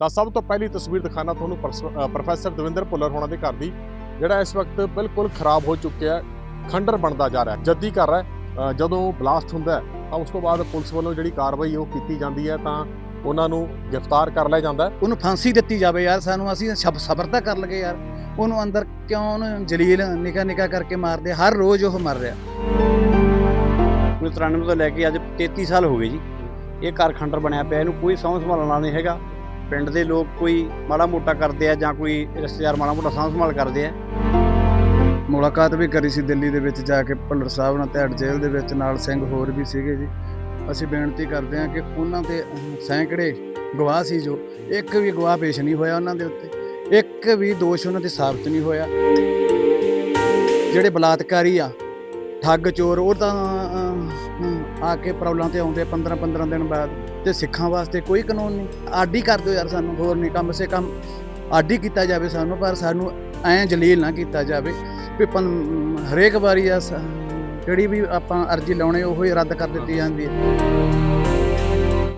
ਤਾਂ ਸਭ ਤੋਂ ਪਹਿਲੀ ਤਸਵੀਰ ਦਿਖਾਣਾ ਤੁਹਾਨੂੰ ਪ੍ਰੋਫੈਸਰ ਦਵਿੰਦਰ ਭੁੱਲਰ ਹੋਣਾ ਦੇ ਘਰ ਦੀ ਜਿਹੜਾ ਇਸ ਵਕਤ ਬਿਲਕੁਲ ਖਰਾਬ ਹੋ ਚੁੱਕਿਆ ਹੈ ਖੰਡਰ ਬਣਦਾ ਜਾ ਰਿਹਾ ਜੱਦੀ ਘਰ ਹੈ ਜਦੋਂ ਬਲਾਸਟ ਹੁੰਦਾ ਹੈ ਤਾਂ ਉਸ ਤੋਂ ਬਾਅਦ ਪੁਲਿਸ ਵੱਲੋਂ ਜਿਹੜੀ ਕਾਰਵਾਈ ਉਹ ਕੀਤੀ ਜਾਂਦੀ ਹੈ ਤਾਂ ਉਹਨਾਂ ਨੂੰ ਗ੍ਰਿਫਤਾਰ ਕਰ ਲਿਆ ਜਾਂਦਾ ਉਹਨੂੰ ਫਾਂਸੀ ਦਿੱਤੀ ਜਾਵੇ ਯਾਰ ਸਾਨੂੰ ਅਸੀਂ ਸ਼ਬ ਸਬਰ ਤਾਂ ਕਰ ਲਗੇ ਯਾਰ। ਉਹਨੂੰ ਅੰਦਰ ਕਿਉਂ ਉਹਨੂੰ ਜਲੀਲ ਨਿਕਾ ਨਿਕਾ ਕਰਕੇ ਮਾਰਦੇ ਹਰ ਰੋਜ਼ ਉਹ ਮਰ ਰਿਹਾ। 1993 ਤੋਂ ਲੈ ਕੇ ਅੱਜ 33 ਸਾਲ ਹੋ ਗਏ ਜੀ। ਇਹ ਘਰ ਖੰਡਰ ਬਣਿਆ ਪਿਆ ਇਹਨੂੰ ਕੋਈ ਸਾਂਭ ਸੰਭਾਲਣ ਵਾਲਾ ਨਹੀਂ ਹੈਗਾ। ਪਿੰਡ ਦੇ ਲੋਕ ਕੋਈ ਮਾੜਾ ਮੋਟਾ ਕਰਦੇ ਆ ਜਾਂ ਕੋਈ ਰਿਸ਼ਤੇਦਾਰ ਮਾੜਾ ਮੋਟਾ ਸਾਂਭ ਸੰਭਾਲ ਕਰਦੇ ਆ? ਮੁਲਾਕਾਤ ਵੀ ਕਰੀ ਸੀ ਦਿੱਲੀ ਦੇ ਵਿੱਚ ਜਾ ਕੇ ਭੁੱਲਰ ਸਾਹਿਬ ਨਾਲ ਧੈੜ ਜੇਲ੍ਹ ਦੇ ਵਿੱਚ ਨਾਲ ਸਿੰਘ ਹੋਰ ਵੀ ਸੀਗੇ ਜੀ। ਅਸੀਂ ਬੇਨਤੀ ਕਰਦੇ ਹਾਂ ਕਿ ਉਹਨਾਂ ਦੇ ਸੈਂਕੜੇ ਗਵਾਹ ਸੀ ਜੋ, ਇੱਕ ਵੀ ਗਵਾਹ ਪੇਸ਼ ਨਹੀਂ ਹੋਇਆ ਉਹਨਾਂ ਦੇ ਉੱਤੇ। ਇੱਕ ਵੀ ਦੋਸ਼ ਉਹਨਾਂ ਤੇ ਸਾਬਤ ਨਹੀਂ ਹੋਇਆ। ਜਿਹੜੇ ਬਲਾਤਕਾਰੀ ਆ, ਠੱਗ ਚੋਰ, ਉਹ ਤਾਂ ਆ ਕੇ ਪ੍ਰੋਬਲਮ ਤੇ ਆਉਂਦੇ 15 15 ਦਿਨ ਬਾਅਦ ਤੇ ਸਿੱਖਾਂ ਵਾਸਤੇ ਕੋਈ ਕਾਨੂੰਨ ਨਹੀਂ। ਆਡੀ ਕਰ ਦਿਓ ਯਾਰ ਸਾਨੂੰ ਹੋਰ ਨਹੀਂ ਕਮ ਸੇ ਕਮ। ਆਡੀ ਕੀਤਾ ਜਾਵੇ ਸਾਨੂੰ ਪਰ ਸਾਨੂੰ ਐਂ ਜਲੀਲ ਨਾ ਕੀਤਾ ਜਾਵੇ ਵੀ ਹਰੇਕ ਵਾਰੀ ਆ ਜਿਹੜੀ ਵੀ ਆਪਾਂ ਅਰਜ਼ੀ ਲਾਉਣੇ ਉਹ ਹੀ ਰੱਦ ਕਰ ਦਿੱਤੀ ਜਾਂਦੀ ਹੈ।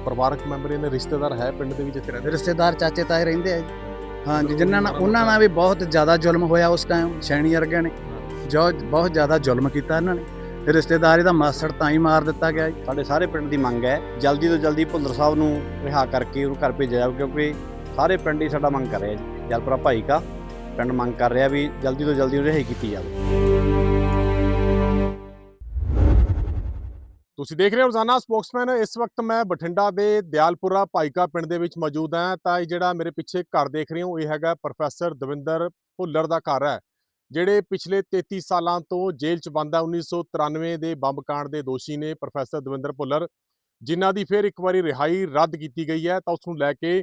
ਪਰਿਵਾਰਕ ਮੈਂਬਰ ਇਹਨੇ ਰਿਸ਼ਤੇਦਾਰ ਹੈ ਪਿੰਡ ਦੇ ਵਿੱਚ ਰਹਿੰਦੇ? ਰਿਸ਼ਤੇਦਾਰ ਚਾਚੇ ਤਾਏ ਰਹਿੰਦੇ ਆ ਹਾਂਜੀ ਜਿਨ੍ਹਾਂ ਨਾਲ ਉਹਨਾਂ ਨਾਲ ਵੀ ਬਹੁਤ ਜ਼ਿਆਦਾ ਜ਼ੁਲਮ ਹੋਇਆ ਉਸ ਟਾਈਮ ਸ਼ੈਣੀ ਵਰਗਿਆਂ ਨੇ। ਜੋ ਬਹੁਤ ਜ਼ਿਆਦਾ ਜ਼ੁਲਮ ਕੀਤਾ ਇਹਨਾਂ ਨੇ। ਰਿਸ਼ਤੇਦਾਰੀ ਦਾ ਮਾਸੜ ਤਾਂ ਹੀ ਮਾਰ ਦਿੱਤਾ ਗਿਆ ਜੀ। ਸਾਡੇ ਸਾਰੇ ਪਿੰਡ ਦੀ ਮੰਗ ਹੈ, ਜਲਦੀ ਤੋਂ ਜਲਦੀ ਭੁੱਲਰ ਸਾਹਿਬ ਨੂੰ ਰਿਹਾ ਕਰਕੇ ਉਹਨੂੰ ਘਰ ਭੇਜਿਆ ਜਾਵੇ, ਕਿਉਂਕਿ ਸਾਰੇ ਪਿੰਡ ਹੀ ਸਾਡਾ ਮੰਗ ਕਰ ਰਿਹਾ ਜੀ। ਜਲਪੁਰਾ ਭਾਈ ਕਾ ਪਿੰਡ ਮੰਗ ਕਰ ਰਿਹਾ ਵੀ ਜਲਦੀ ਤੋਂ ਜਲਦੀ ਉਹਨੂੰ ਰਿਹਾਈ ਕੀਤੀ ਜਾਵੇ। ਤੁਸੀਂ ਦੇਖ ਰਹੇ ਹੋ ਰੋਜ਼ਾਨਾ ਸਪੋਕਸਮੈਨ, ਇਸ ਵਕਤ ਮੈਂ ਬਠਿੰਡਾ ਦੇ ਦਿਆਲਪੁਰਾ ਭਾਈਕਾ ਪਿੰਡ ਦੇ ਵਿੱਚ ਮੌਜੂਦ ਹਾਂ। ਤਾਂ ਇਹ ਜਿਹੜਾ ਮੇਰੇ ਪਿੱਛੇ ਘਰ ਦੇਖ ਰਹੇ ਹੋ, ਇਹ ਹੈਗਾ ਪ੍ਰੋਫੈਸਰ ਦਵਿੰਦਰ ਭੁੱਲਰ ਦਾ ਘਰ ਹੈ। ਜਿਹੜੇ ਪਿਛਲੇ 33 ਸਾਲਾਂ ਤੋਂ ਜੇਲ੍ਹ 'ਚ ਬੰਦ ਹੈ 1993 ਦੇ ਬੰਬ ਕਾਂਡ ਦੇ ਦੋਸ਼ੀ ਨੇ ਪ੍ਰੋਫੈਸਰ ਦਵਿੰਦਰ ਭੁੱਲਰ, ਜਿਨ੍ਹਾਂ ਦੀ ਫਿਰ ਇੱਕ ਵਾਰੀ ਰਿਹਾਈ ਰੱਦ ਕੀਤੀ ਗਈ ਹੈ, ਤਾਂ ਉਸ ਨੂੰ ਲੈ ਕੇ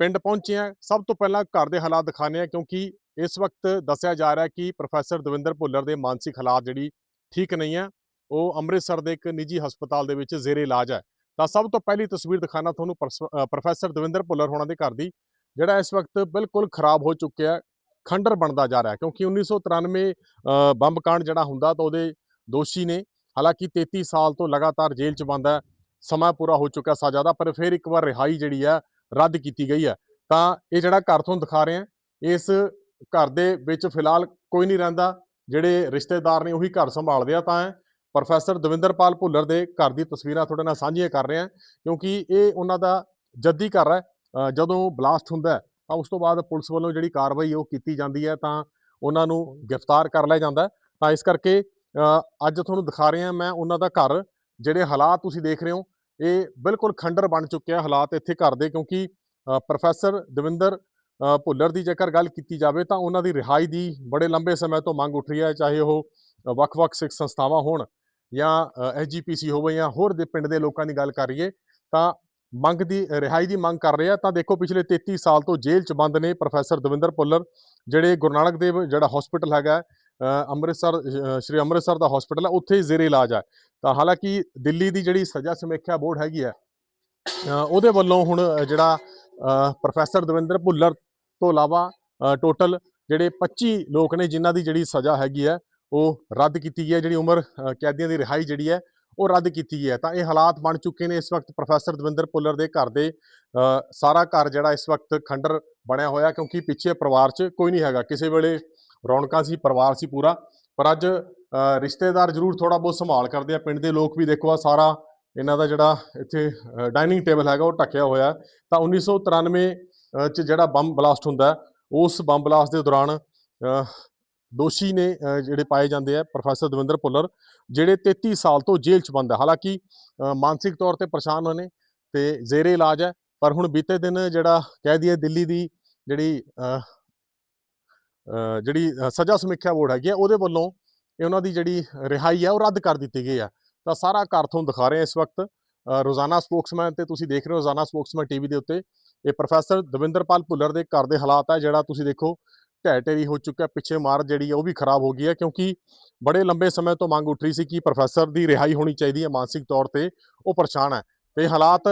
ਪਿੰਡ ਪਹੁੰਚੇ ਹਾਂ। ਸਭ ਤੋਂ ਪਹਿਲਾਂ ਘਰ ਦੇ ਹਾਲਾਤ ਦਿਖਾਣੇ ਆ ਕਿਉਂਕਿ ਇਸ ਵਕਤ ਦੱਸਿਆ ਜਾ ਰਿਹਾ ਕਿ ਪ੍ਰੋਫੈਸਰ ਦਵਿੰਦਰ ਭੁੱਲਰ ਦੇ ਮਾਨਸਿਕ ਹਾਲਾਤ ਜਿਹੜੀ ਠੀਕ ਨਹੀਂ ਹੈ। ਉਹ ਅੰਮ੍ਰਿਤਸਰ ਦੇ ਇੱਕ ਨਿੱਜੀ ਹਸਪਤਾਲ ਦੇ ਵਿੱਚ ਜ਼ੇਰੇ ਇਲਾਜ ਹੈ। ਤਾਂ ਸਭ ਤੋਂ ਪਹਿਲੀ ਤਸਵੀਰ ਦਿਖਾਣਾ ਤੁਹਾਨੂੰ ਪਰਸ- ਪ੍ਰੋਫੈਸਰ ਦਵਿੰਦਰ ਭੁੱਲਰ ਹੋਣਾ ਦੇ ਘਰ ਦੀ, ਜਿਹੜਾ ਇਸ ਵਕਤ ਬਿਲਕੁਲ ਖਰਾਬ ਹੋ ਚੁੱਕਿਆ ਖੰਡਰ ਬਣਦਾ ਜਾ ਰਿਹਾ ਹੈ ਕਿਉਂਕਿ 1993 ਅ, ਬੰਬ ਕਾਂਡ ਜਿਹੜਾ ਹੁੰਦਾ ਤਾਂ ਉਹਦੇ ਦੋਸ਼ੀ ਨੇ ਹਾਲਾਂਕਿ 33 ਸਾਲ ਤੋਂ ਲਗਾਤਾਰ ਜੇਲ੍ਹ 'ਚ ਬੰਦ ਹੈ ਸਮਾਂ ਪੂਰਾ ਹੋ ਚੁੱਕਾ ਸਜ਼ਾ ਦਾ ਪਰ ਫਿਰ ਇੱਕ ਵਾਰ ਰਿਹਾਈ ਜਿਹੜੀ ਹੈ ਰੱਦ ਕੀਤੀ ਗਈ ਹੈ। ਤਾਂ ਇਹ ਜਿਹੜਾ ਘਰ ਤੁਹਾਨੂੰ ਦਿਖਾ ਰਹੇ ਹਾਂ ਇਸ ਘਰ ਦੇ ਵਿੱਚ ਫਿਲਹਾਲ ਕੋਈ ਨਹੀਂ ਰਹਿੰਦਾ ਜਿਹੜੇ ਰਿਸ਼ਤੇਦਾਰ ਨੇ ਉਹੀ ਘਰ ਸੰਭਾਲਦੇ ਆ ਤਾਂ ਪ੍ਰੋਫੈਸਰ ਦਵਿੰਦਰਪਾਲ ਭੁੱਲਰ ਦੇ ਘਰ ਦੀ ਤਸਵੀਰਾਂ ਤੁਹਾਡੇ ਨਾਲ ਸਾਂਝੀਆਂ ਕਰ ਰਹੇ ਹਾਂ ਕਿਉਂਕਿ ਇਹ ਉਹਨਾਂ ਦਾ ਜੱਦੀ ਘਰ ਹੈ ਜਦੋਂ ਬਲਾਸਟ ਹੁੰਦਾ ਤਾਂ ਉਸ ਤੋਂ ਬਾਅਦ ਪੁਲਿਸ ਵੱਲੋਂ ਜਿਹੜੀ ਕਾਰਵਾਈ ਉਹ ਕੀਤੀ ਜਾਂਦੀ ਹੈ ਤਾਂ ਉਹਨਾਂ ਨੂੰ ਗ੍ਰਿਫਤਾਰ ਕਰ ਲਿਆ ਜਾਂਦਾ ਤਾਂ ਇਸ ਕਰਕੇ ਅੱਜ ਤੁਹਾਨੂੰ ਦਿਖਾ ਰਹੇ ਹਾਂ ਮੈਂ ਉਹਨਾਂ ਦਾ ਘਰ ਜਿਹੜੇ ਹਾਲਾਤ ਤੁਸੀਂ ਦੇਖ ਰਹੇ ਹੋ ਇਹ ਬਿਲਕੁਲ ਖੰਡਰ ਬਣ ਚੁੱਕਿਆ ਹਾਲਾਤ ਇੱਥੇ ਘਰ ਦੇ ਕਿਉਂਕਿ ਪ੍ਰੋਫੈਸਰ ਦਵਿੰਦਰ ਭੁੱਲਰ ਦੀ ਜੇਕਰ ਗੱਲ ਕੀਤੀ ਜਾਵੇ ਤਾਂ ਉਹਨਾਂ ਦੀ ਰਿਹਾਈ ਦੀ ਬੜੇ ਲੰਬੇ ਸਮੇਂ ਤੋਂ ਮੰਗ ਉੱਠ ਰਹੀ ਹੈ ਚਾਹੇ ਉਹ ਵੱਖ-ਵੱਖ ਸਿੱਖ ਸੰਸਥਾਵਾਂ ਹੋਣ ਜਾਂ ਐਸਜੀਪੀਸੀ ਹੋਵੇ ਜਾਂ ਹੋਰ ਦੇ ਪਿੰਡ ਦੇ ਲੋਕਾਂ ਦੀ ਗੱਲ ਕਰੀਏ ਤਾਂ ਮੰਗ ਦੀ, ਰਿਹਾਈ ਦੀ ਮੰਗ ਕਰ ਰਹੇ ਆ। ਤਾਂ ਦੇਖੋ, ਪਿਛਲੇ 33 ਸਾਲ ਤੋਂ ਜੇਲ੍ਹ 'ਚ ਬੰਦ ਨੇ ਪ੍ਰੋਫੈਸਰ ਦਵਿੰਦਰ ਭੁੱਲਰ, ਜਿਹੜੇ ਗੁਰੂ ਨਾਨਕ ਦੇਵ ਜਿਹੜਾ ਹਸਪੀਟਲ ਹੈਗਾ ਅੰਮ੍ਰਿਤਸਰ ਸ਼੍ਰੀ ਅੰਮ੍ਰਿਤਸਰ ਦਾ ਹਸਪੀਟਲ ਹੈ ਉੱਥੇ ਹੀ ਜ਼ੇਰੇ ਇਲਾਜ ਹੈ ਤਾਂ ਹਾਲਾਂਕਿ ਦਿੱਲੀ ਦੀ ਜਿਹੜੀ ਸਜ਼ਾ ਸਮੀਖਿਆ ਬੋਰਡ ਹੈਗੀ ਹੈ ਉਹਦੇ ਵੱਲੋਂ ਹੁਣ ਜਿਹੜਾ ਪ੍ਰੋਫੈਸਰ ਦਵਿੰਦਰ ਭੁੱਲਰ ਤੋਂ ਇਲਾਵਾ ਟੋਟਲ ਜਿਹੜੇ 25 ਲੋਕ ਨੇ ਜਿਨ੍ਹਾਂ ਦੀ ਜਿਹੜੀ ਸਜ਼ਾ ਹੈਗੀ ਹੈ ਉਹ ਰੱਦ ਕੀਤੀ ਗਈ ਹੈ ਜਿਹੜੀ ਉਮਰ ਕੈਦੀਆਂ ਦੀ ਰਿਹਾਈ ਜਿਹੜੀ ਹੈ ਉਹ ਰੱਦ ਕੀਤੀ ਗਈ ਹੈ। ਤਾਂ ਇਹ ਹਾਲਾਤ ਬਣ ਚੁੱਕੇ ਨੇ ਇਸ ਵਕਤ ਪ੍ਰੋਫੈਸਰ ਦਵਿੰਦਰ ਭੁੱਲਰ ਦੇ ਘਰ ਦੇ ਸਾਰਾ ਘਰ ਜਿਹੜਾ ਇਸ ਵਕਤ ਖੰਡਰ ਬਣਿਆ ਹੋਇਆ ਕਿਉਂਕਿ ਪਿੱਛੇ ਪਰਿਵਾਰ 'ਚ ਕੋਈ ਨਹੀਂ ਹੈਗਾ। ਕਿਸੇ ਵੇਲੇ ਰੌਣਕਾਂ ਸੀ ਪਰਿਵਾਰ ਸੀ ਪੂਰਾ। ਪਰ ਅੱਜ ਰਿਸ਼ਤੇਦਾਰ ਜ਼ਰੂਰ ਥੋੜਾ ਬਹੁਤ ਸੰਭਾਲ ਕਰਦੇ ਆ। ਪਿੰਡ ਦੇ ਲੋਕ ਵੀ ਦੇਖੋ ਆ ਸਾਰਾ ਇਹਨਾਂ ਦਾ ਜਿਹੜਾ ਇੱਥੇ ਡਾਈਨਿੰਗ ਟੇਬਲ ਹੈਗਾ ਉਹ ਢੱਕਿਆ ਹੋਇਆ। ਹੈ। ਤਾਂ 1993 ਅ, 'ਚ ਜਿਹੜਾ ਬੰਬ ਬਲਾਸਟ ਹੁੰਦਾ ਉਸ ਬੰਬ ਬਲਾਸਟ ਦੇ ਦੌਰਾਨ ਦੋਸ਼ੀ ਨੇ ਜਿਹੜੇ ਪਾਏ ਜਾਂਦੇ ਆ ਪ੍ਰੋਫੈਸਰ ਦਵਿੰਦਰ ਭੁੱਲਰ ਜਿਹੜੇ 33 ਸਾਲ ਤੋਂ ਜੇਲ੍ਹ 'ਚ ਬੰਦ ਹੈ ਹਾਲਾਂਕਿ ਮਾਨਸਿਕ ਤੌਰ ਤੇ ਪਰੇਸ਼ਾਨ ਨੇ ਤੇ ਜ਼ੇਰੇ ਇਲਾਜ ਹੈ ਪਰ ਹੁਣ ਬੀਤੇ ਦਿਨ ਜਿਹੜਾ ਕਹਿ ਦਈਏ ਦਿੱਲੀ ਦੀ ਜਿਹੜੀ ਜਿਹੜੀ ਸਜ਼ਾ ਸਮੀਖਿਆ ਬੋਰਡ ਹੈਗੀ ਆ ਉਹਦੇ ਵੱਲੋਂ ਇਹ ਉਹਨਾਂ ਦੀ ਜਿਹੜੀ ਰਿਹਾਈ ਹੈ ਉਹ ਰੱਦ ਕਰ ਦਿੱਤੀ ਗਈ ਹੈ ਤਾਂ ਸਾਰਾ ਘਰ ਤੁਹਾਨੂੰ ਦਿਖਾ ਰਹੇ ਹਾਂ ਇਸ ਵਕਤ ਅ, ਰੋਜ਼ਾਨਾ ਸਪੋਕਸਮੈਨ ਤੇ ਤੁਸੀਂ ਦੇਖ ਰਹੇ ਹੋ ਰੋਜ਼ਾਨਾ ਸਪੋਕਸਮੈਨ ਟੀਵੀ ਦੇ ਉੱਤੇ। ਇਹ ਪ੍ਰੋਫੈਸਰ ਦਵਿੰਦਰਪਾਲ ਭੁੱਲਰ ਦੇ ਘਰ ਦੇ ਹਾਲਾਤ ਹੈ ਜਿਹੜਾ ਤੁਸੀਂ ਦੇਖੋ ਢਹਿ ਢੇਰੀ ਹੋ ਚੁੱਕਾ ਪਿੱਛੇ ਮਾਰ ਜਿਹੜੀ ਹੈ ਉਹ ਵੀ ਖਰਾਬ ਹੋ ਗਈ ਹੈ ਕਿਉਂਕਿ ਬੜੇ ਲੰਬੇ ਸਮੇਂ ਤੋਂ ਮੰਗ ਉੱਠ ਰਹੀ ਸੀ ਕਿ ਪ੍ਰੋਫੈਸਰ ਦੀ ਰਿਹਾਈ ਹੋਣੀ ਚਾਹੀਦੀ ਹੈ ਮਾਨਸਿਕ ਤੌਰ ਤੇ ਉਹ ਪਰੇਸ਼ਾਨ ਹੈ ਤੇ ਹਾਲਾਤ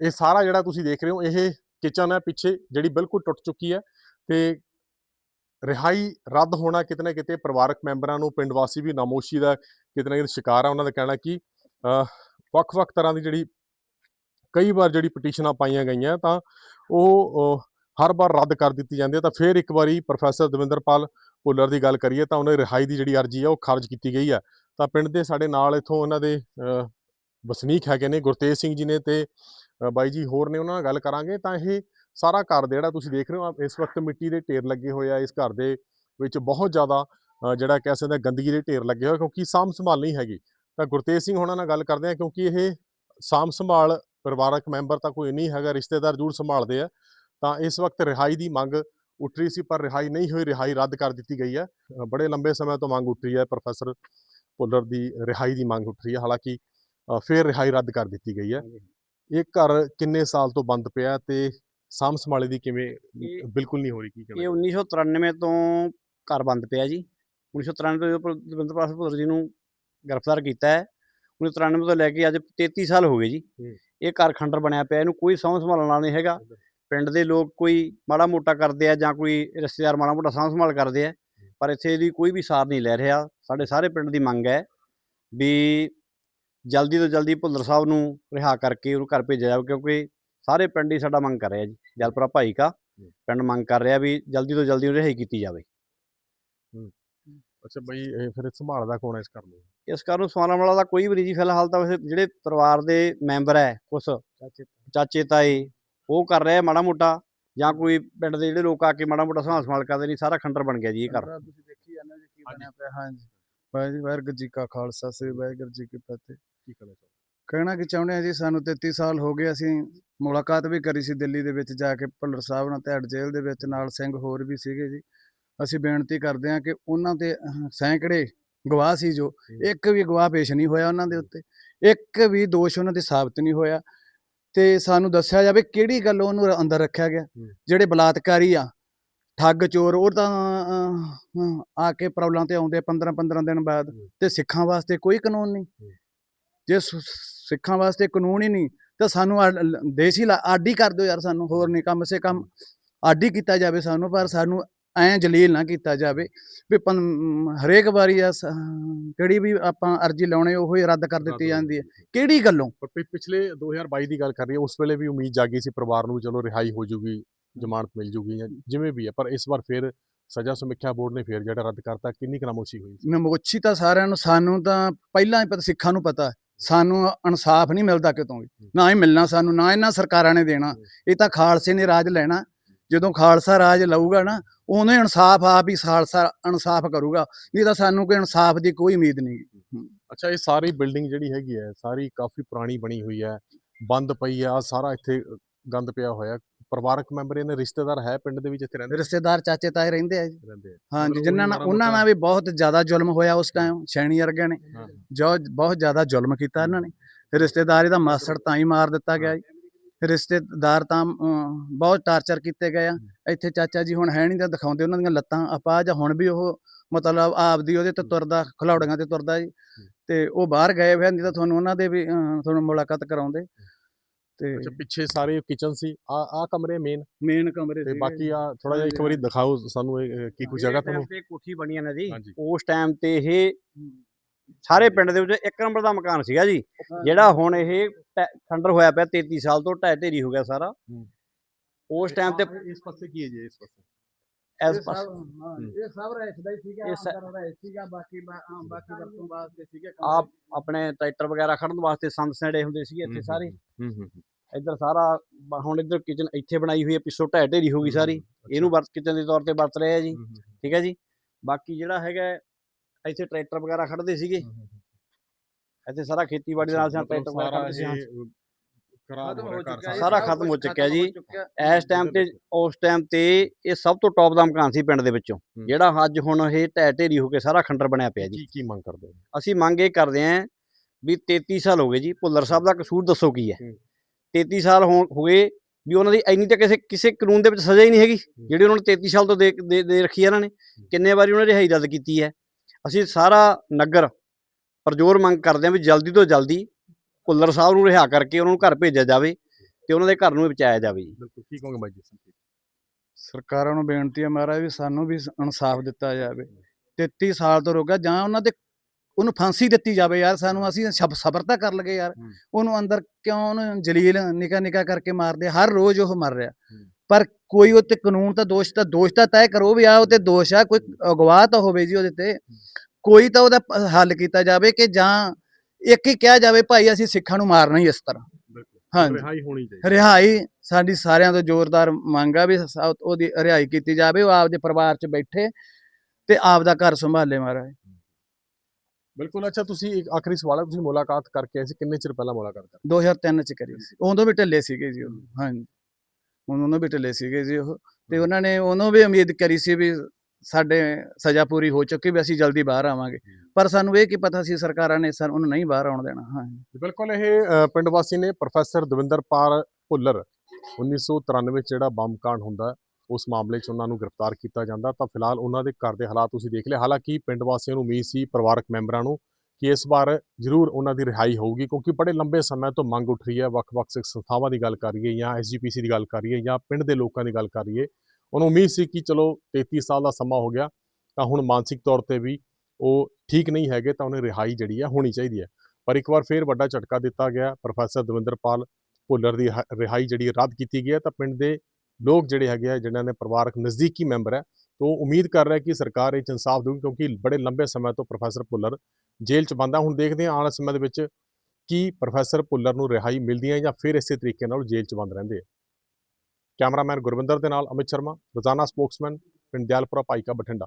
ਇਹ ਸਾਰਾ ਜਿਹੜਾ ਤੁਸੀਂ ਦੇਖ ਰਹੇ ਹੋ ਇਹ ਕਿਚਨ ਹੈ ਪਿੱਛੇ ਜਿਹੜੀ ਬਿਲਕੁਲ ਟੁੱਟ ਚੁੱਕੀ ਹੈ ਤੇ ਰਿਹਾਈ ਰੱਦ ਹੋਣਾ ਕਿਤੇ ਨਾ ਕਿਤੇ ਪਰਿਵਾਰਕ ਮੈਂਬਰਾਂ ਨੂੰ ਪਿੰਡ ਵਾਸੀ ਵੀ ਨਾਮੋਸ਼ੀ ਦਾ ਕਿਤੇ ਨਾ ਕਿਤੇ ਸ਼ਿਕਾਰ ਆ ਉਹਨਾਂ ਦਾ ਕਹਿਣਾ ਕਿ ਅਹ, ਵੱਖ-ਵੱਖ ਤਰ੍ਹਾਂ ਦੀ ਜਿਹੜੀ ਕਈ ਵਾਰ ਜਿਹੜੀ ਪਟੀਸ਼ਨਾਂ ਪਾਈਆਂ ਗਈਆਂ ਤਾਂ ਉਹ ਹਰ ਵਾਰ ਰੱਦ ਕਰ ਦਿੱਤੀ ਜਾਂਦੀ ਹੈ, ਤਾਂ ਫਿਰ ਇੱਕ ਵਾਰੀ ਪ੍ਰੋਫੈਸਰ ਦਵਿੰਦਰਪਾਲ ਭੁੱਲਰ ਦੀ ਗੱਲ ਕਰੀਏ ਤਾਂ ਉਹਨਾਂ ਦੀ ਰਿਹਾਈ ਦੀ ਜਿਹੜੀ ਅਰਜੀ ਹੈ ਉਹ ਖਾਰਜ ਕੀਤੀ ਗਈ ਹੈ। ਤਾਂ ਪਿੰਡ ਦੇ ਸਾਡੇ ਨਾਲ ਇੱਥੋਂ ਉਹਨਾਂ ਦੇ ਵਸਨੀਕ ਹੈਗੇ ਨੇ ਗੁਰਤੇਜ ਸਿੰਘ ਜੀ ਨੇ ਤੇ ਬਾਈ ਜੀ ਹੋਰ ਨੇ, ਉਹਨਾਂ ਨਾਲ ਗੱਲ ਕਰਾਂਗੇ। ਤਾਂ ਇਹ ਸਾਰਾ ਘਰ ਜਿਹੜਾ ਤੁਸੀਂ ਦੇਖ ਰਹੇ ਹੋ ਇਸ ਵਕਤ ਮਿੱਟੀ ਦੇ ਢੇਰ ਲੱਗੇ ਹੋਏ ਆ, ਇਸ ਘਰ ਦੇ ਵਿੱਚ ਬਹੁਤ ਜ਼ਿਆਦਾ ਜਿਹੜਾ ਕਹਿ ਸਕਦੇ ਹਾਂ ਗੰਦਗੀ ਦੇ ਢੇਰ ਲੱਗੇ ਹੋਏ ਕਿਉਂਕਿ ਸਾਂਭ ਸੰਭਾਲ ਨਹੀਂ ਹੈਗੀ। ਤਾਂ ਗੁਰਤੇਜ ਸਿੰਘ ਹੋਣਾ ਨਾਲ ਗੱਲ ਕਰਦੇ ਆ, ਕਿਉਂਕਿ ਇਹ ਸਾਂਭ ਸੰਭਾਲ ਪਰਿਵਾਰਕ ਮੈਂਬਰ ਤਾਂ ਕੋਈ ਨਹੀਂ ਹੈਗਾ, ਰਿਸ਼ਤੇਦਾਰ ਜ਼ਰੂਰ ਸੰਭਾਲਦੇ ਆ। ਤਾਂ ਇਸ ਵਕਤ ਰਿਹਾਈ ਦੀ ਮੰਗ ਉੱਠ ਰਹੀ ਸੀ ਪਰ ਰਿਹਾਈ ਨਹੀਂ ਹੋਈ ਰਿਹਾਈ ਰੱਦ ਕਰ ਦਿੱਤੀ ਗਈ ਹੈ। ਬੜੇ ਲੰਬੇ ਸਮੇਂ ਤੋਂ ਮੰਗ ਉੱਠ ਰਹੀ ਹੈ ਪ੍ਰੋਫੈਸਰ ਭੁੱਲਰ ਦੀ ਰਿਹਾਈ ਦੀ ਮੰਗ ਉੱਠ ਰਹੀ ਹੈ। ਹਾਲਾਂਕਿ ਫਿਰ ਰਿਹਾਈ ਰੱਦ ਕਰ ਦਿੱਤੀ ਗਈ ਹੈ। ਇਹ ਘਰ ਕਿੰਨੇ ਸਾਲ ਤੋਂ ਬੰਦ ਪਿਆ ਤੇ ਸਾਂਭ ਸੰਭਾਲੇ ਦੀ ਕਿਵੇਂ ਇਹ- ਬਿਲਕੁਲ ਨਹੀਂ ਹੋ ਰਹੀ ਕੀ ਇਹ ਕਹਿਣਾ 1993 ਤੋਂ ਘਰ ਬੰਦ ਪਿਆ ਜੀ। 1993 ਤੋਂ ਜਦੋਂ ਦਵਿੰਦਰ ਪ੍ਰਸਾਦ ਭੁੱਲਰ ਜੀ ਨੂੰ ਗ੍ਰਿਫਤਾਰ ਕੀਤਾ ਹੈ 1993 ਤੋਂ ਲੈ ਕੇ ਅੱਜ 33 ਸਾਲ ਹੋ ਗਏ ਜੀ। ਇਹ ਘਰ ਖੰਡਰ ਬਣਿਆ ਪਿਆ ਇਹਨੂੰ ਕੋਈ ਸਾਂਭ ਸੰਭਾਲਣ ਵਾਲਾ ਨਹੀਂ ਹੈਗਾ। ਪਿੰਡ ਦੇ ਲੋਕ ਕੋਈ ਮਾੜਾ ਮੋਟਾ ਕਰਦੇ ਆ ਜਾਂ ਕੋਈ ਰਿਸ਼ਤੇਦਾਰ ਮਾੜਾ ਮੋਟਾ ਸਾਂਭ ਸੰਭਾਲ ਕਰਦੇ ਆ ਪਰ ਇੱਥੇ ਇਹਦੀ ਕੋਈ ਵੀ ਸਾਰ ਨਹੀਂ ਲੈ ਰਿਹਾ। ਸਾਡੇ ਸਾਰੇ ਪਿੰਡ ਦੀ ਮੰਗ ਹੈ ਵੀ ਜਲਦੀ ਤੋਂ ਜਲਦੀ ਭੁੱਲਰ ਸਾਹਿਬ ਨੂੰ ਰਿਹਾ ਕਰਕੇ ਉਹਨੂੰ ਘਰ ਭੇਜਿਆ ਜਾਵੇ ਕਿਉਂਕਿ ਸਾਰੇ ਪਿੰਡ ਹੀ ਸਾਡਾ ਮੰਗ ਕਰ ਰਿਹਾ ਜੀ ਜਲਪੁਰਾ ਭਾਈ ਕਾ ਪਿੰਡ ਮੰਗ ਕਰ ਰਿਹਾ ਵੀ ਜਲਦੀ ਤੋਂ ਜਲਦੀ ਉਹਦੀ ਰਿਹਾਈ ਕੀਤੀ ਜਾਵੇ। ਅੱਛਾ ਬਈ ਇਹ ਫਿਰ ਸੰਭਾਲਦਾ ਕੌਣ ਹੈ ਇਸ ਘਰ ਨੂੰ? ਇਸ ਕਾਰਨ ਨੂੰ ਸਵਾਲਾਂ ਵਾਲਾ ਦਾ ਕੋਈ ਵੀ ਨਹੀਂ ਜੀ ਫਿਲਹਾਲ ਤਾਂ ਵੈਸੇ ਜਿਹੜੇ ਪਰਿਵਾਰ ਦੇ ਮੈਂਬਰ ਹੈ ਕੁਛ ਚਾਚੇ ਤਾਏ ਉਹ ਕਰ ਰਹੇ ਮਾੜਾ ਮੋਟਾ ਜਾਂ ਕੋਈ ਪਿੰਡ ਦੇ ਜਿਹੜੇ ਲੋਕ ਆ ਕੇ ਮਾੜਾ ਮੋਟਾ ਸੰਭਾਲ ਸੰਭਾਲ ਕਰਦੇ ਨਹੀਂ ਸਾਰਾ ਖੰਡਰ ਬਣ ਗਿਆ ਜੀ ਇਹ ਘਰ। ਕਮਰਾ ਤੁਸੀਂ ਦੇਖੀ ਜਾਂਦੇ ਹੋ ਜੀ ਕੀ ਬਣਿਆ ਪਿਆ ਹਾਂਜੀ। ਵਾਹਿ- ਵਾਹਿਗੁਰੂ ਜੀ ਕਾ ਖਾਲਸਾ ਸ੍ਰੀ ਵਾਹਿਗੁਰੂ ਜੀ ਕੀ ਫਤਿਹ। ਕੀ ਕਹਿਣਾ ਕੀ ਚਾਹੁੰਦੇ ਆ ਜੀ ਸਾਨੂੰ 33 ਸਾਲ ਹੋ ਗਏ ਅਸੀਂ ਮੁਲਾਕਾਤ ਵੀ ਕਰੀ ਸੀ ਦਿੱਲੀ ਦੇ ਵਿੱਚ ਜਾ ਕੇ ਭੁੱਲਰ ਸਾਹਿਬ ਨਾਲ ਧੈੜ ਜੇਲ੍ਹ ਦੇ ਵਿੱਚ ਨਾਲ ਸਿੰਘ ਹੋਰ ਵੀ ਸੀਗੇ ਜੀ। ਅਸੀਂ ਬੇਨਤੀ ਕਰਦੇ ਹਾਂ ਕਿ ਉਹਨਾਂ ਤੇ ਸੈਂਕੜੇ ਗਵਾਹ ਸੀ ਜੋ ਇੱਕ ਵੀ ਗਵਾਹ ਪੇਸ਼ ਨਹੀਂ ਹੋਇਆ ਉਹਨਾਂ ਦੇ ਉੱਤੇ। ਇੱਕ ਵੀ ਦੋਸ਼ ਉਹਨਾਂ ਦੇ ਸਾਬਤ ਨਹੀਂ ਹੋਇਆ। ਤੇ ਸਾਨੂੰ ਦੱਸਿਆ ਜਾਵੇ ਕਿਹੜੀ ਗੱਲ ਉਹਨੂੰ ਅੰਦਰ ਰੱਖਿਆ ਗਿਆ। ਜਿਹੜੇ ਬਲਾਤਕਾਰੀ ਆ ਠੱਗ ਚੋਰ ਉਹ ਤਾਂ ਆ ਕੇ ਪ੍ਰੋਬਲਮ ਤੇ ਆਉਂਦੇ 15 15 ਦਿਨ ਬਾਅਦ। ਤੇ ਸਿੱਖਾਂ ਵਾਸਤੇ ਕੋਈ ਕਾਨੂੰਨ ਨਹੀਂ। ਜੇ ਸਿੱਖਾਂ ਵਾਸਤੇ ਕਾਨੂੰਨ ਹੀ ਨਹੀਂ ਤਾਂ ਸਾਨੂੰ ਦੇਸ਼ ਹੀ ਹੀ ਕਰ ਦਿਓ ਯਾਰ ਸਾਨੂੰ ਹੋਰ ਨਹੀਂ ਕਮ ਸੇ ਕਮ ਹੀ ਕੀਤਾ ਜਾਵੇ ਸਾਨੂੰ ਪਰ ਸਾਨੂੰ ਐਂ ਜਲੀਲ ਨਾ ਕੀਤਾ ਜਾਵੇ ਵੀ ਹਰੇਕ ਵਾਰੀ ਆ ਕਿਹੜੀ ਵੀ ਆਪਾਂ ਅਰਜੀ ਲਾਉਣੇ ਉਹ ਹੀ ਰੱਦ ਕਰ ਦਿੱਤੀ ਜਾਂਦੀ ਹੈ। ਕਿਹੜੀ ਗੱਲੋਂ? ਪਿਛਲੇ 2022 ਦੀ ਗੱਲ ਕਰ ਰਹੀ ਹੈ ਉਸ ਵੇਲੇ ਵੀ ਉਮੀਦ ਜਾਗੀ ਸੀ ਪਰਿਵਾਰ ਨੂੰ ਚਲੋ ਰਿਹਾਈ ਹੋ ਜੂਗੀ ਜ਼ਮਾਨਤ ਮਿਲ ਜੂਗੀ ਜਾਂ ਜਿਵੇਂ ਵੀ ਹੈ ਪਰ ਇਸ ਵਾਰ ਫਿਰ ਸਜ਼ਾ ਸਮੀਖਿਆ ਬੋਰਡ ਨੇ ਫਿਰ ਜਿਹੜਾ ਰੱਦ ਕਰਤਾ ਕਿੰਨੀ ਕੁ ਨਾਮੋਸ਼ੀ ਹੋਈ ਸੀ? ਨਮੋਚੀ ਤਾਂ ਸਾਰਿਆਂ ਨੂੰ ਸਾਨੂੰ ਤਾਂ ਪਹਿਲਾਂ ਹੀ ਪਤਾ ਸਿੱਖਾਂ ਨੂੰ ਪਤਾ। ਸਾਨੂੰ ਇਨਸਾਫ ਨਹੀਂ ਮਿਲਦਾ ਕਿਤੋਂ ਵੀ ਨਾ ਹੀ ਮਿਲਣਾ ਸਾਨੂੰ ਨਾ ਇਹਨਾਂ ਸਰਕਾਰਾਂ ਨੇ ਦੇਣਾ। ਇਹ ਤਾਂ ਖਾਲਸੇ ਨੇ ਰਾਜ ਲੈਣਾ। ਜਦੋਂ ਖਾਲਸਾ ਰਾਜ ਲਊਗਾ ਨਾ ਉਹਨੇ ਇਨਸਾਫ ਆਪ ਹੀ ਖਾਲਸਾ ਇਨਸਾਫ ਕਰੂਗਾ ਨਹੀਂ ਤਾਂ ਸਾਨੂੰ ਕੋਈ ਇਨਸਾਫ ਦੀ ਕੋਈ ਉਮੀਦ ਨਹੀਂ ਅੱਛਾ ਇਹ ਸਾਰੀ ਬਿਲਡਿੰਗ ਜਿਹੜੀ ਹੈਗੀ ਹੈ ਸਾਰੀ ਕਾਫੀ ਪੁਰਾਣੀ ਬਣੀ ਹੋਈ ਹੈ ਬੰਦ ਪਈ ਆ ਸਾਰਾ ਇੱਥੇ ਗੰਦ ਪਿਆ ਹੋਇਆ ਪਰਿਵਾਰਕ ਮੈਂਬਰ ਇਹਨਾਂ ਰਿਸ਼ਤੇਦਾਰ ਹੈ ਪਿੰਡ ਦੇ ਵਿੱਚ ਇੱਥੇ ਰਹਿੰਦੇ? ਰਿਸ਼ਤੇਦਾਰ ਚਾਚੇ ਤਾਏ ਰਹਿੰਦੇ ਆ ਜੀ। ਹਾਂਜੀ ਜਿਨ੍ਹਾਂ ਨਾਲ ਉਹਨਾਂ ਨਾਲ ਵੀ ਬਹੁਤ ਜ਼ਿਆਦਾ ਜ਼ੁਲਮ ਹੋਇਆ ਉਸ ਟਾਈਮ ਸ਼ੈਣੀ ਵਰਗਿਆਂ ਨੇ। ਜੋ ਬਹੁਤ ਜ਼ਿਆਦਾ ਜ਼ੁਲਮ ਕੀਤਾ ਇਹਨਾਂ ਨੇ। ਰਿਸ਼ਤੇਦਾਰੀ ਦਾ ਮਾਸੜ ਤਾਂ ਹੀ ਮਾਰ ਦਿੱਤਾ ਗਿਆ ਜੀ। ਰਿਸ਼ਤੇਦਾਰ ਤਾਂ ਬਹੁਤ ਟਾਰਚਰ ਕੀਤੇ ਗਏ ਆ। ਇੱਥੇ ਚਾਚਾ ਜੀ ਹੁਣ ਹੈ ਨਹੀਂ ਤਾਂ ਦਿਖਾਉਂਦੇ ਉਹਨਾਂ ਦੀਆਂ ਲੱਤਾਂ। ਅਪਾਜ ਆ, ਹੁਣ ਵੀ ਉਹ ਮਤਲਬ ਆਪਦੀ ਉਹਦੇ ਤੇ ਤੁਰਦਾ ਖਲੌੜੀਆਂ ਤੇ ਤੁਰਦਾ ਜੀ। ਤੇ ਉਹ ਬਾਹਰ ਗਏ ਹੋਏ ਨਹੀਂ ਤਾਂ ਤੁਹਾਨੂੰ ਉਹਨਾਂ ਦੇ ਵੀ ਤੁਹਾਨੂੰ ਮੁਲਾਕਾਤ ਕਰਾਉਂਦੇ। ਤੇ ਅੱਛਾ ਪਿੱਛੇ ਸਾਰੇ ਕਿਚਨ ਸੀ। ਆ ਆ ਕਮਰੇ ਮੇਨ ਮੇਨ ਕਮਰੇ ਤੇ ਬਾਕੀ ਜੀ। ਆ ਥੋੜਾ ਜਿਹਾ ਇੱਕ ਵਾਰੀ ਦਿਖਾਓ ਸਾਨੂੰ ਕੀ ਕੁਝ ਜਗ੍ਹਾ ਤੁਹਾਨੂੰ? ਤੇ ਕੋਠੀ ਬਣੀਆਂ ਨੇ ਜੀ। ਹਾਂਜੀ। ਉਸ ਟਾਈਮ ਤੇ ਇਹ ਸਾਰੇ ਪਿੰਡ ਦੇ ਵਿੱਚ ਇੱਕ ਨੰਬਰ ਦਾ ਮਕਾਨ ਸੀਗਾ ਜੀ ਜਿਹੜਾ ਹੁਣ ਇਹ ਟੈ- ਖੰਡਰ ਹੋਇਆ ਪਿਆ 33 ਸਾਲ ਤੋਂ ਢਹਿ ਢੇਰੀ ਹੋ ਗਿਆ ਸਾਰਾ। ਹੂੰ। ਉਸ ਟਾਈਮ ਤੇ ਇਸ ਪਾਸੇ ਕੀ ਹੈ ਜੀ ਇਸ ਪਾਸੇ? ਇਸ ਇਹ ਪਾਸੇ। ਇਹ ਸਭ ਰਹਿਸ਼ ਦਾ ਹੀ ਸੀਗਾ ਇਹ ਸ- ਅੰਦਰ ਰਹਿਸ਼ ਸੀਗਾ ਬਾਕੀ ਬਾ- ਹਾਂ, ਬਾਕੀ ਵਰਤੋਂ ਵਾਸਤੇ ਸੀਗੇ ਆਪ ਆਪਣੇ ਟਰੈਕਟਰ ਵਗੈਰਾ ਖੜਨ ਵਾਸਤੇ ਸੰਦ ਸੜੇ ਹੁੰਦੇ ਸੀਗੇ ਇੱਥੇ ਸਾਰੇ। ਹੂੰ ਹੂੰ। ਇੱਧਰ ਸਾਰਾ ਬ- ਹੁਣ ਇੱਧਰ ਕਿਚਨ ਇੱਥੇ ਬਣਾਈ ਹੋਈ ਹੈ ਪਿੱਛੋਂ ਢਹਿ ਢੇਰੀ ਹੋ ਗਈ ਸਾਰੀ। ਇਹਨੂੰ ਵਰਤ ਕਿਚਨ ਦੇ ਤੌਰ ਤੇ ਵਰਤ ਰਹੇ ਆ ਜੀ ਠੀਕ ਹੈ ਜੀ? ਬਾਕੀ ਜਿਹੜਾ ਹੈਗਾ ਹੈ, ਇੱਥੇ ਟਰੈਕਟਰ ਵਗੈਰਾ ਖੜਦੇ ਸੀਗੇ। ਇੱਥੇ ਸਾਰਾ ਖੇਤੀਬਾੜੀ ਦੇ ਨਾਲ ਸਾਰਾ ਟਰੈਕਟਰ ਵਗੈਰਾ ਖੜਦੇ ਸੀ ਸਾਰਾ ਖਤਮ ਹੋ ਚੁੱਕਿਆ ਜੀ। ਇਸ ਟਾਈਮ ਤੇ ਉਸ ਟਾਈਮ ਤੇ ਇਹ ਸਭ ਤੋਂ ਟੌਪ ਦਾ ਮਕਾਨ ਸੀ ਪਿੰਡ ਦੇ ਵਿੱਚੋਂ। ਜਿਹੜਾ ਅੱਜ ਹੁਣ ਇਹ ਢਹਿ ਢੇਰੀ ਹੋ ਕੇ ਸਾਰਾ ਖੰਡਰ ਬਣਿਆ ਪਿਆ ਜੀ। ਕੀ ਕੀ ਮੰਗ ਕਰਦੇ ਹੋ? ਅਸੀਂ ਮੰਗ ਇਹ ਕਰਦੇ ਆਂ ਵੀ 33 ਸਾਲ ਹੋ ਗਏ ਜੀ ਭੁੱਲਰ ਸਾਹਿਬ ਦਾ ਕਸੂਰ ਦੱਸੋ ਕੀ ਹੈ। ਹੂੰ। 33 ਸਾਲ ਹੋ ਹੋ ਗਏ ਵੀ ਉਹਨਾਂ ਦੀ ਇੰਨੀ ਤਾਂ ਕਿਸੇ ਕਿਸੇ ਕਾਨੂੰਨ ਦੇ ਵਿੱਚ ਸਜ਼ਾ ਹੀ ਨਹੀਂ ਹੈਗੀ। ਜਿਹੜੀ ਉਹਨਾਂ ਨੂੰ 33 ਸਾਲ ਤੋਂ ਦੇ ਦੇ- ਦੇ ਰੱਖੀ ਹੈ ਇਹਨਾਂ ਨੇ। ਕਿੰਨੇ ਵਾਰੀ ਉਹਨਾਂ ਨੇ ਰਿਹਾਈ ਰੱਦ ਕੀਤੀ ਹੈ। ਅਸੀਂ ਸਾਰਾ ਨਗਰ ਪਰਜੋਰ ਮੰਗ ਕਰਦੇ ਆਂ ਵੀ ਜਲਦੀ ਤੋਂ ਜਲਦੀ ਭੁੱਲਰ ਸਾਹਿਬ ਨੂੰ ਰਿਹਾ ਕਰਕੇ ਉਹਨਾਂ ਨੂੰ ਘਰ ਭੇਜਿਆ ਜਾਵੇ ਤੇ ਉਹਨਾਂ ਦੇ ਘਰ ਨੂੰ ਬਚਾਇਆ ਜਾਵੇ ਜੀ ਬਿਲਕੁਲ ਕੀ ਕਹੋਗੇ ਬਾਈ ਜੀ ਸਰਕਾਰਾਂ ਨੂੰ ਬੇਨਤੀ ਹੈ ਮਹਾਰਾਜ ਵੀ ਸਾਨੂੰ ਵੀ ਇਨਸਾਫ ਦਿੱਤਾ ਜਾਵੇ 33 ਸਾਲ ਤੋਂ ਰੋਕਿਆ ਜਾਂ ਉਹਨਾਂ ਦੇ ਉਹਨੂੰ ਫਾਂਸੀ ਦਿੱਤੀ ਜਾਵੇ ਯਾਰ ਸਾਨੂੰ ਅਸੀਂ ਸ਼ਬ- ਸਬਰ ਤਾਂ ਕਰ ਲਗੇ ਯਾਰ ਹੂੰ। ਉਹਨੂੰ ਅੰਦਰ ਕਿਉਂ ਉਹਨੂੰ ਜਲੀਲ ਨਿਕਾ ਨਿਕਾ ਕਰਕੇ ਮਾਰਦੇ? ਹਰ ਰੋਜ਼ ਉਹ ਮਰ ਰਿਹਾ ਹੂੰ। ਪਰ ਕੋਈ ਉਹ ਤੇ ਕਾਨੂੰਨ ਤਾਂ ਦੋਸ਼ ਤਾਂ ਦੋਸ਼ ਤਾਂ ਤੈਅ ਕਰੋ ਵੀ ਆ ਉਹ ਤੇ ਦੋਸ਼ ਆ ਕੋਈ ਅਗਵਾਹ ਤਾਂ ਹੋਵੇ ਜੀ ਉਹਦੇ ਤੇ। ਕੋਈ ਤਾਂ ਉਹਦਾ ਹੱਲ ਕੀਤਾ ਜਾਵੇ ਕਿ ਜਾਂ ਇੱਕ ਹੀ ਕਿਹਾ ਜਾਵੇ ਭਾਈ ਅਸੀਂ ਸਿੱਖਾਂ ਨੂੰ ਮਾਰਨਾ ਹੀ ਇਸ ਤਰ੍ਹਾਂ। ਹਾਂਜੀ। ਰਿਹਾਈ ਹੋਣੀ ਚਾਹੀਦੀ। ਰਿਹਾਈ ਸਾਡੀ ਸਾਰਿਆਂ ਤੋਂ ਜ਼ੋਰਦਾਰ ਮੰਗ ਆ ਵੀ ਉਹਦੀ ਰਿਹਾਈ ਕੀਤੀ ਜਾਵੇ ਉਹ ਆਪਦੇ ਪਰਿਵਾਰ 'ਚ ਬੈਠੇ ਤੇ ਆਪਦਾ ਘਰ ਸੰਭਾਲੇ ਮਹਾਰਾਜ। ਬਿਲਕੁਲ। ਅੱਛਾ ਤੁਸੀਂ ਇੱਕ ਆਖਰੀ ਸਵਾਲ ਹੈ ਤੁਸੀਂ ਮੁਲਾਕਾਤ ਕਰਕੇ ਆਏ ਸੀ ਕਿੰਨੇ ਚਿਰ ਪਹਿਲਾਂ ਮੁਲਾਕਾਤ ਕਰ 2003 ਚ ਕਰੀ ਸੀ। ਉਦੋਂ ਵੀ ਢਿੱਲੇ ਸੀਗੇ ਜੀ ਉਹ। ਹਾਂਜੀ ਉਹਨਾਂ ਵੀ ਢਿੱਲੇ ਸੀਗੇ ਜੀ ਉਹ। ਤੇ ਉਹਨਾਂ ਨੇ ਉਹਨੂੰ ਵੀ ਉਮੀਦ ਕਰੀ ਸੀ ਵੀ ਸਾਡੇ ਸਜ਼ਾ ਪੂਰੀ ਹੋ ਚੁੱਕੀ ਵੀ ਅਸੀਂ ਜਲਦੀ ਬਾਹਰ ਆਵਾਂਗੇ। ਪਰ ਸਾਨੂੰ ਇਹ ਕੀ ਪਤਾ ਸੀ ਸਰਕਾਰਾਂ ਨੇ ਸਾਨੂੰ ਉਹਨੂੰ ਨਹੀਂ ਬਾਹਰ ਆਉਣ ਦੇਣਾ। ਹਾਂ ਬਿਲਕੁਲ ਇਹ ਪਿੰਡ ਵਾਸੀ ਨੇ ਪ੍ਰੋਫੈਸਰ ਦਵਿੰਦਰਪਾਲ ਭੁੱਲਰ 1993 ਚ ਜਿਹੜਾ ਬੰਬ ਕਾਂਡ ਹੁੰਦਾ ਉਸ ਮਾਮਲੇ 'ਚ ਉਹਨਾਂ ਨੂੰ ਗ੍ਰਿਫਤਾਰ ਕੀਤਾ ਜਾਂਦਾ। ਤਾਂ ਫਿਲਹਾਲ ਉਹਨਾਂ ਦੇ ਘਰ ਦੇ ਹਾਲਾਤ ਤੁਸੀਂ ਦੇਖ ਲਏ ਹਾਲਾਂਕਿ ਪਿੰਡ ਵਾਸੀਆਂ ਨੂੰ ਉਮੀਦ ਸੀ ਪਰਿਵਾਰਕ ਮੈਂਬਰਾਂ ਨੂੰ ਕਿ ਇਸ ਵਾਰ ਜ਼ਰੂਰ ਉਹਨਾਂ ਦੀ ਰਿਹਾਈ ਹੋਊਗੀ, ਕਿਉਂਕਿ ਬੜੇ ਲੰਬੇ ਸਮੇਂ ਤੋਂ ਮੰਗ ਉੱਠ ਰਹੀ ਹੈ, ਵੱਖ-ਵੱਖ ਸਿੱਖ ਸੰਸਥਾਵਾਂ ਦੀ ਗੱਲ ਕਰੀਏ ਜਾਂ ਐਸਜੀਪੀਸੀ ਦੀ ਗੱਲ ਕਰੀਏ ਜਾਂ ਪਿੰਡ ਦੇ ਲੋਕਾਂ ਦੀ ਗੱਲ ਕਰੀਏ ਉਹਨੂੰ ਉਮੀਦ ਸੀ ਕਿ ਚਲੋ 33 ਸਾਲ ਦਾ ਸਮਾਂ ਹੋ ਗਿਆ, ਤਾਂ ਹੁਣ ਮਾਨਸਿਕ ਤੌਰ ਤੇ ਵੀ ਉਹ ਠੀਕ ਨਹੀਂ ਹੈਗੇ, ਤਾਂ ਉਹਨੇ ਰਿਹਾਈ ਜਿਹੜੀ ਹੈ ਹੋਣੀ ਚਾਹੀਦੀ ਹੈ। ਪਰ ਇੱਕ ਵਾਰ ਫੇਰ ਵੱਡਾ ਝਟਕਾ ਦਿੱਤਾ ਗਿਆ, ਪ੍ਰੋਫੈਸਰ ਦਵਿੰਦਰਪਾਲ ਭੁੱਲਰ ਦੀ ਹ- ਰਿਹਾਈ ਜਿਹੜੀ ਰੱਦ ਕੀਤੀ ਗਈ ਹੈ, ਤਾਂ ਪਿੰਡ ਦੇ ਲੋਕ ਜਿਹੜੇ ਹੈਗੇ ਆ, ਜਿਨ੍ਹਾਂ ਨੇ ਪਰਿਵਾਰਕ ਨਜ਼ਦੀਕੀ ਮੈਂਬਰ ਹੈ ਉਹ ਉਮੀਦ ਕਰ ਰਿਹਾ ਕਿ ਸਰਕਾਰ ਇਹ 'ਚ ਇਨਸਾਫ ਦੇਊਗੀ ਕਿਉਂਕਿ ਬੜੇ ਲੰਬੇ ਸਮੇਂ ਤੋਂ ਪ੍ਰੋਫੈਸਰ ਭੁੱਲਰ ਜੇਲ੍ਹ 'ਚ ਬੰਦਾ ਹੁਣ ਦੇਖਦੇ ਹਾਂ ਆਉਣ ਵਾਲੇ ਸਮੇਂ ਦੇ ਵਿੱਚ ਕੀ ਪ੍ਰੋਫੈਸਰ ਭੁੱਲਰ ਨੂੰ ਰਿਹਾਈ ਮਿਲਦੀ ਹੈ ਜਾਂ ਫਿਰ ਇਸੇ ਤਰੀਕੇ ਨਾਲ ਜੇਲ੍ਹ 'ਚ ਬੰਦ ਰਹਿੰਦੇ ਆ। ਕੈਮਰਾਮੈਨ ਗੁਰਵਿੰਦਰ ਦੇ ਨਾਲ ਅਮਿਤ ਸ਼ਰਮਾ, ਰੋਜ਼ਾਨਾ ਸਪੋਕਸਮੈਨ, ਪਿੰਡ ਦਿਆਲਪੁਰਾ, ਭਾਈਕਾ ਬਠਿੰਡਾ।